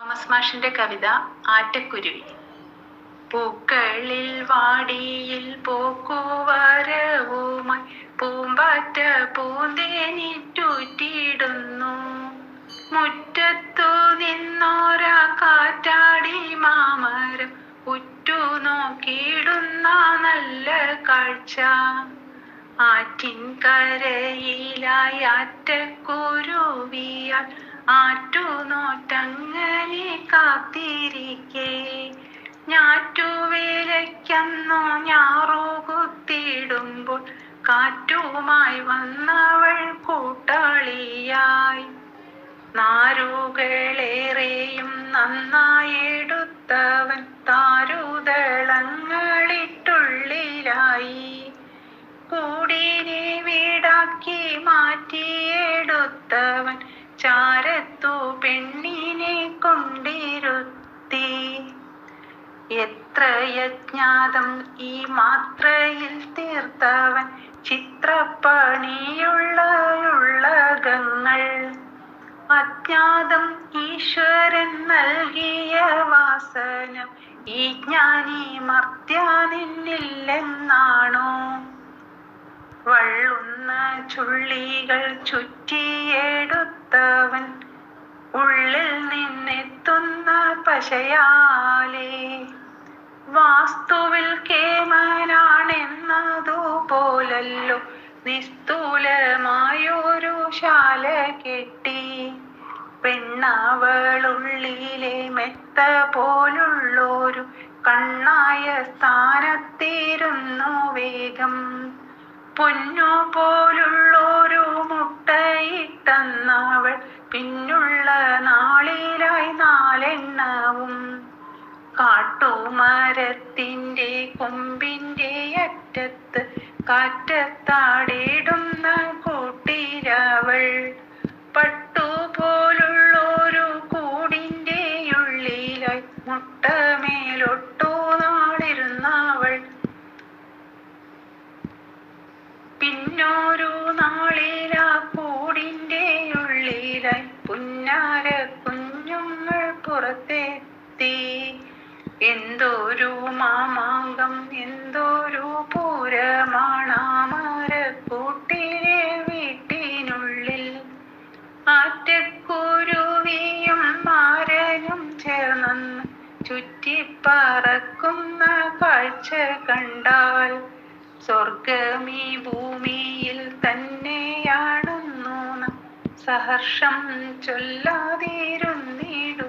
Thomas മാഷിന്റെ കവിത ആറ്റക്കുരുവി. പൂക്കളിൽ വാടിയിൽ പോക്കുവരവുമായി പൂമ്പാറ്റ പൂന്തേനിറ്റൂറ്റിയിടുന്നു. മുറ്റത്തു നിന്നോരാ കാറ്റാടി മാമരം ഉറ്റു നോക്കിയിടുന്ന നല്ല കാഴ്ച. ആറ്റിൻ കരയിലായി ആറ്റക്കുരുവിയാൽ ആറ്റുനോറ്റങ്ങനെ കാത്തിരിക്കേ. ഞാറ്റുവേലയ്ക്കന്നു ഞാറുകുത്തിടുമ്പോൾ കാറ്റുമായി വന്നവൾ കൂട്ടാളിയായി. നാരുകളേറെയും നന്നായി കൊണ്ടിരുത്തി. എത്ര യജ്ഞാതം ഈ മാത്രയിൽ തീർത്തവൻ ചിത്രപ്പണിയുള്ള ഗങ്ങൾ അജ്ഞാതം ഈശ്വരൻ നൽകിയ വാസനം ഈ ജ്ഞാനി മർത്യാനിന്നില്ലെന്നാണോ വള്ളുന്ന ചുള്ളികൾ ചുറ്റിയെടുത്തവൻ നിന്നെത്തുന്ന വാസ്തുവിൽ വാസ്തുവിൽ കേമനാണെന്നതുപോലല്ലോ നിസ്തൂലമായൊരു ശാല കെട്ടി പെണ്ണവളുള്ളിലെ മെത്ത പോലുള്ളൊരു കണ്ണായ സ്ഥാനത്തിരുന്നു വേഗം പൊന്നു പോലുള്ളൊരു മുട്ടയിട്ടെന്നവൾ പിന്നുള്ള നാളിലായി നാലെണ്ണവും കാട്ടുമരത്തിന്റെ കൊമ്പിന്റെ അറ്റത്ത് കാറ്റത്താടിടുന്ന കൂട്ടിരവൾ പട്ടുപോലുള്ളൊരു കൂടിന്റെ ഉള്ളിലായി മുട്ടമേലൊട്ടു നാളിരുന്നവൾ. പിന്നൊരു പുറത്തെത്തി എന്തൊരു മാമാങ്കം എന്തൊരു പൂരമാണാമരക്കൂട്ടിലെ വീട്ടിനുള്ളിൽ. ആറ്റക്കുരുവിയും മാരനും ചേർന്നെന്ന് ചുറ്റിപ്പറക്കുന്ന കാഴ്ച കണ്ടാൽ സ്വർഗമീ ഭൂമിയിൽ തന്നെയാണെന്നു സഹർഷം ചൊല്ലാതിരുന്നിടുമോ